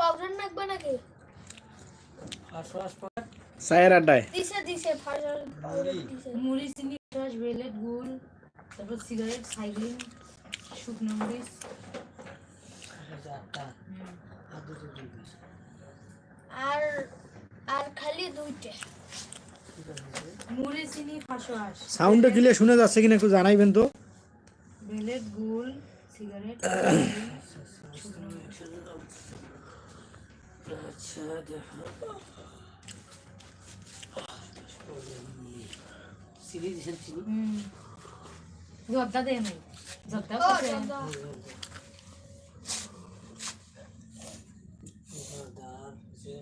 Powder নাকবে নাকি? আড্ডায়। দিছে দিছে ফাউডার পাউডার দিছে। মুড়ি চিনি গুড় তারপর সিগারেট সাইক্লিং শুকনো মরিচ। আর আর আর খালি দুইটা। মুড়ি চিনি সাউন্ডটা ক্লিয়ার শুনে যাচ্ছে কিনা একটু জানাইবেন তো? ভেলেট গুড় সিগারেট আচ্ছা দেখো চিনি দিছেন চিনি হুম জর্দা দেয় নাই জর্দা ও কত? দাদা দার যে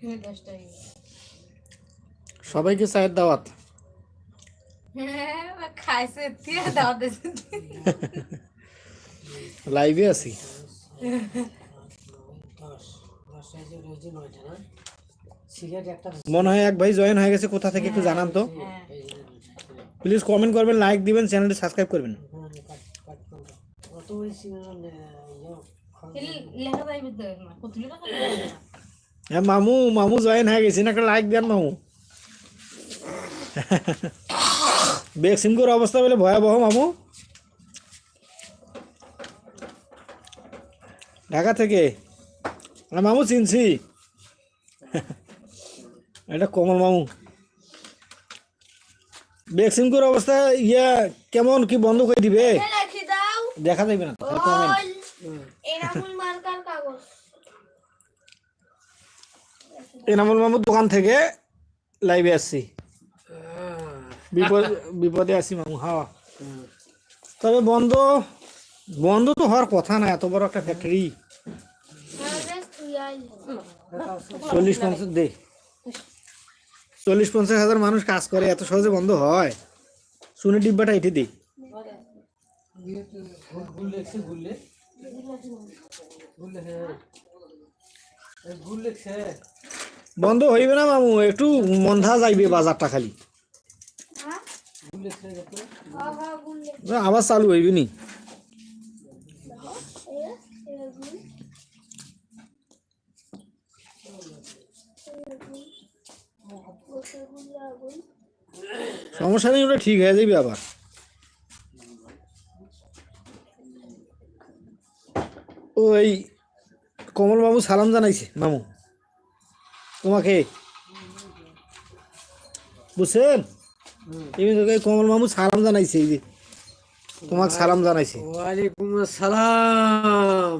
হ্যাঁ, দশ টাকা সবাইকে চায়ের দাওয়াত হ্যাঁ খাইছে দিয়ে দাও দিয়েছে লাইভে আছি দশ দশ সাইজে রয়েছে নয়টা না সিগারেট একটা মনে হয় এক ভাই জয়েন হয়ে গেছে, কোথা থেকে একটু জানান তো। প্লিজ কমেন্ট করবেন লাইক দিবেন চ্যানেলটি সাবস্ক্রাইব করবেন। হ্যাঁ মামু মামু জয়েন হয়ে গেছে একটা লাইক দেন মামু। ভ্যাকসিনগুলোর অবস্থা বলে ভয়াবহ মামু। ঢাকা থেকে মামু চিনছি। এটা কমল মামু। ভ্যাকসিনগুলোর অবস্থা ইয়া কেমন কি বন্ধ করে দিবে? দেখা যাবে না এনামুল মামুর দোকান থেকে লাইভে আসছি। বিপদ বিপদে আছি মামু হাওয়া। তবে বন্ধ বন্ধ তো হওয়ার কথা না এত বড় একটা ফ্যাক্টরি চল্লিশ পঞ্চাশ, দে। চল্লিশ পঞ্চাশ হাজার মানুষ কাজ করে, এত সহজে বন্ধ হয়। শুনে ডিব্বাটা এটি দিই বন্ধ হইবে না মামু, একটু মন্ধা যাইবে বাজারটা খালি। আবার চালু হইবে নি এ এরকম বসে গুলে আগুন সমস্যা নেই ওটা ঠিক হয়ে যাবে আবার। ওই কমল বাবু সালাম জানাইছে মামু। তোমাকে? বুঝছেন? কমল মামু সালাম জানাইছে এই যে তোমাকে সালাম জানাইছে। ওয়ালাইকুম আসসালাম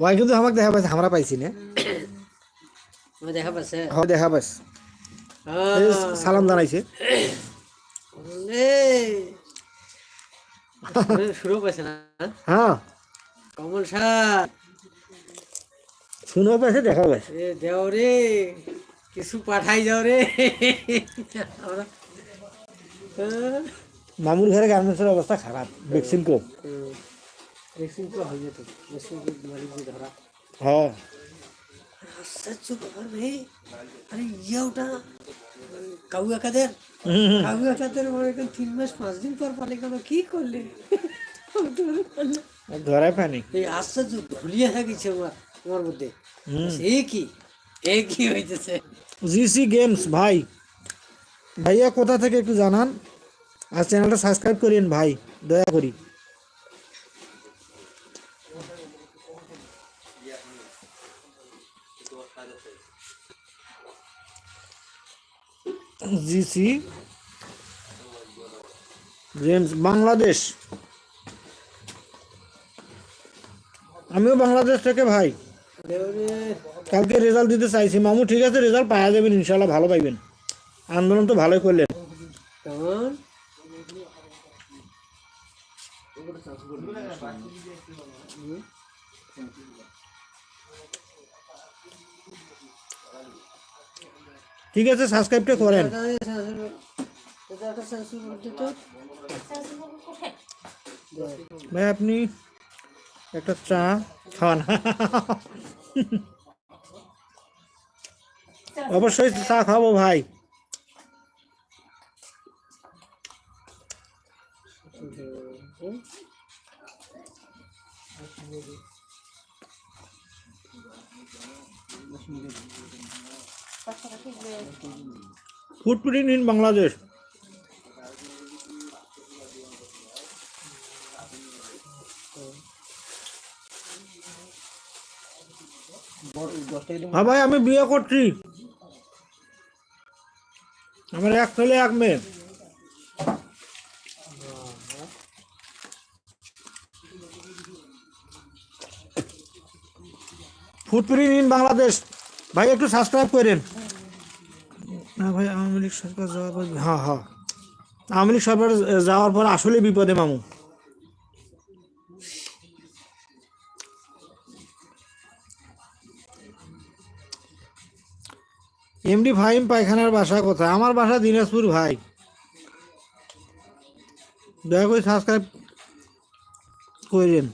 ভাই কিন্তু আমাকে দেখা পাইছে আমরা পাইছি না দেখা পাচ্ছে হয় দেখা পাইছে। সালাম জানাইছে। শুরু পাইছে না? হ্যাঁ কমল সাহেব শুনেও পাইছে দেখা পাইছে। দেও রে কিছু পাঠাই যাও রে। মামুর ঘরে গার্মেন্টসের অবস্থা খারাপ ভ্যাকসিন কম। ভ্যাকসিন তো হয়ে যেত ভ্যাকসিন ধরা। হ্যাঁ আশ্চর্য ব্যাপার রে আরে ইয়ে ওটা কাউয়া কাদের হুম, হুম। কাউয়া কাদের মনে করেন তিন মাস পাঁচ দিন পর পালে গেল কি করলে পানি। এই আশ্চর্য ভুলিয়ে থাকিছে আমার আমার মধ্যে। হুম। এ কি? এ কি হইতেছে? জিসি গেমস ভাই। ভাইয়া কোথা থেকে একটু জানান? আর চ্যানেলটা সাবস্ক্রাইব করিন ভাই। দয়া করি। GC games Bangladesh. আমিও বাংলাদেশ থেকে, ভাই। কালকে রেজাল্ট দিতে চাইছি। মামু, ঠিক আছে রেজাল্ট পাওয়া যাবেন ইনশাল্লাহ ভালো পাইবেন। আন্দোলন তো ভালোই করলেন। কেমন ঠিক আছে সাবস্ক্রাইবটা করেন। ভাই আপনি একটা চা খাওয়ান অবশ্যই চা খাব ভাই। ফুটপ্রিন্ট ইন বাংলাদেশ হ্যাঁ ভাই, আমি বিয়ে করছি। আমার এক ছেলে, এক মেয়ে। ফুটপ্রিন্ট ইন বাংলাদেশ ভাই একটু সাবস্ক্রাইব করেন। না ভাই আওয়ামী লীগ সরকার যাওয়ার পর হ্যাঁ হ্যাঁ। আওয়ামী লীগ সরকার যাওয়ার পর আসলে বিপদে মামু। এমডি ফাহিম পায়খানার বাসা কোথায়? আমার বাসা দিনাজপুর ভাই। দয়া করে সাবস্ক্রাইব করেন।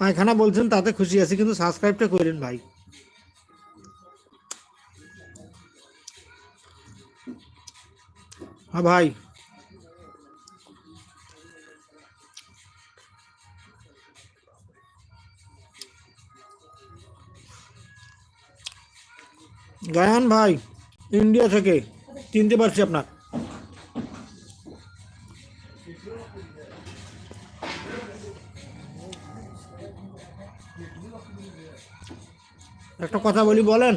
পায়খানা বলছেন তাতে খুশি আছি কিন্তু সাবস্ক্রাইবটা করেন ভাই। হ্যাঁ ভাই। গায়ান ভাই ইন্ডিয়া থেকে চিনতে পারছি আপনার। একটা কথা বলি বলেন।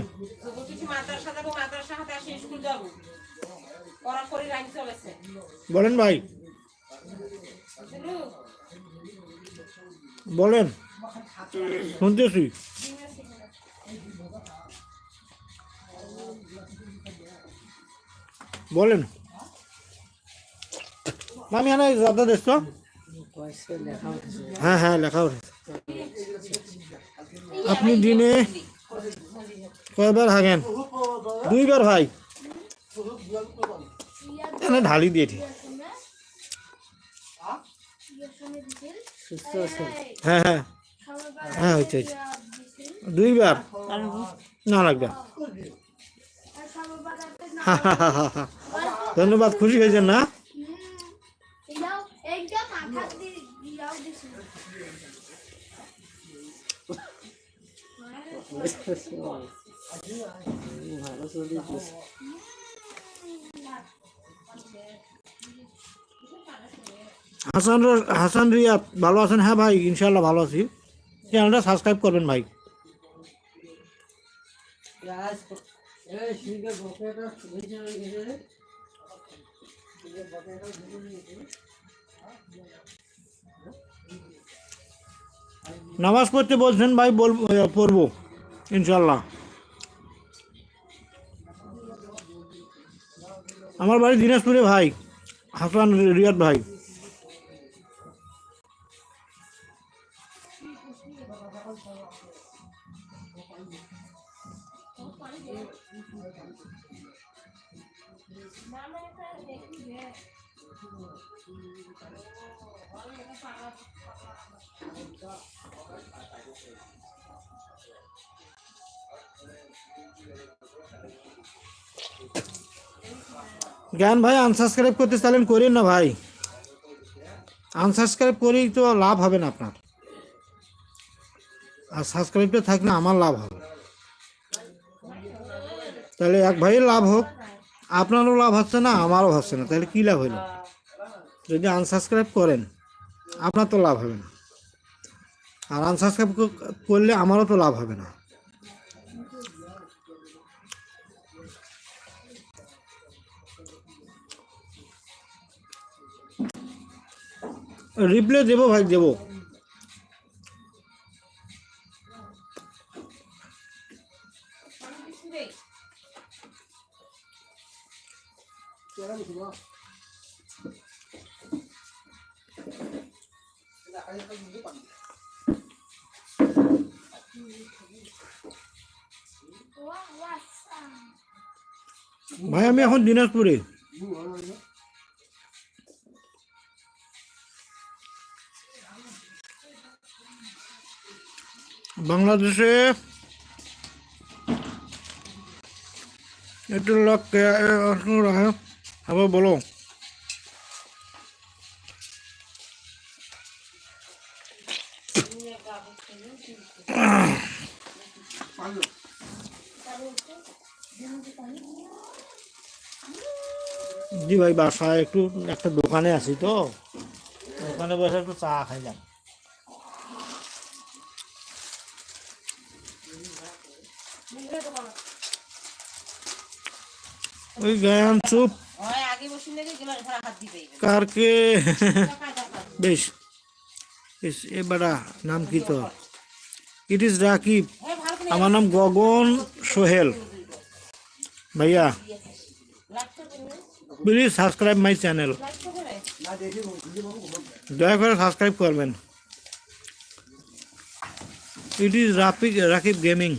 বলেন ভাই? বলেন। শুনতেছি। বলেন। আমি এনে যাদা দেশ তো। হ্যাঁ হ্যাঁ লেখা উঠেছে। আপনি দিনে কয়বার হাগেন? দুইবার, ভাই। এনে ঢালি ঠিক। হ্যাঁ হ্যাঁ। হ্যাঁ হচ্ছে হচ্ছে। দুইবার না লাগবে ধন্যবাদ, খুশি হয়েছেন না? একদম হাসান হাসান রিয়াদ ভালো আছেন? হ্যাঁ ভাই ইনশাল্লাহ ভালো আছি। চ্যানেলটা সাবস্ক্রাইব করবেন ভাই। নামাজ পড়তে বলছেন ভাই, বল পড়ব ইনশাল্লাহ আমার বাড়ি দিনাজপুরে ভাই, হাসান রিয়াদ ভাই। জ্ঞান ভাই আনসাবস্ক্রাইব করতে চাইলেন করেন না ভাই। আনসাবস্ক্রাইব করেই তো লাভ হবে না আপনার। আর সাবস্ক্রাইবটা থাকলে আমার লাভ হবে। তাহলে এক ভাইয়ের লাভ হোক। আপনারও লাভ হচ্ছে না, আমারও হচ্ছে না। তাহলে কী লাভ হলো যদি আনসাবস্ক্রাইব করেন, আপনার তো লাভ হবে না। আর আনসাবস্ক্রাইব করলে আমারও তো লাভ হবে না। রিপ্লে দেবো ভাই, দেবো। ভাই আমি এখন দিনাজপুরে। বাংলাদেশে একটু লোক আবার বলো। জি ভাই বাসায় একটু একটা দোকানে আছি তো। দোকানে বসে একটু চা খাইলাম। ওই গায়ান চুপ। দিবে। কারকে বেশ। বেশ এ বেটা নাম কি তো ইট ইজ রাকিব আমার নাম গগন সোহেল। ভাইয়া প্লিজ সাবস্ক্রাইব মাই চ্যানেল দয়া করে সাবস্ক্রাইব করবেন। It is Rakib Rakib gaming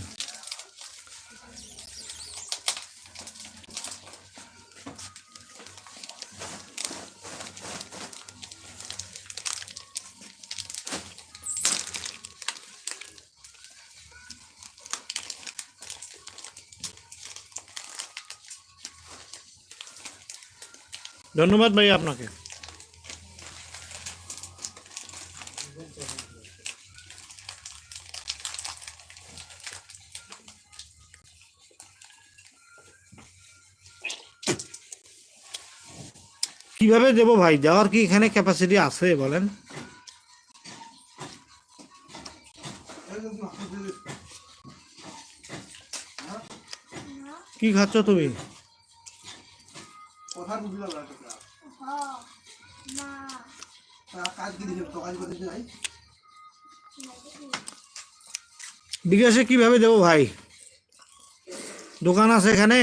ধন্যবাদ ভাই আপনাকে। কীভাবে দেবো ভাই? দেওয়ার কি এখানে ক্যাপাসিটি আছে বলেন? কি খাচ্ছ তুমি? বিকাশে কীভাবে দেবো ভাই? দোকান আছে এখানে?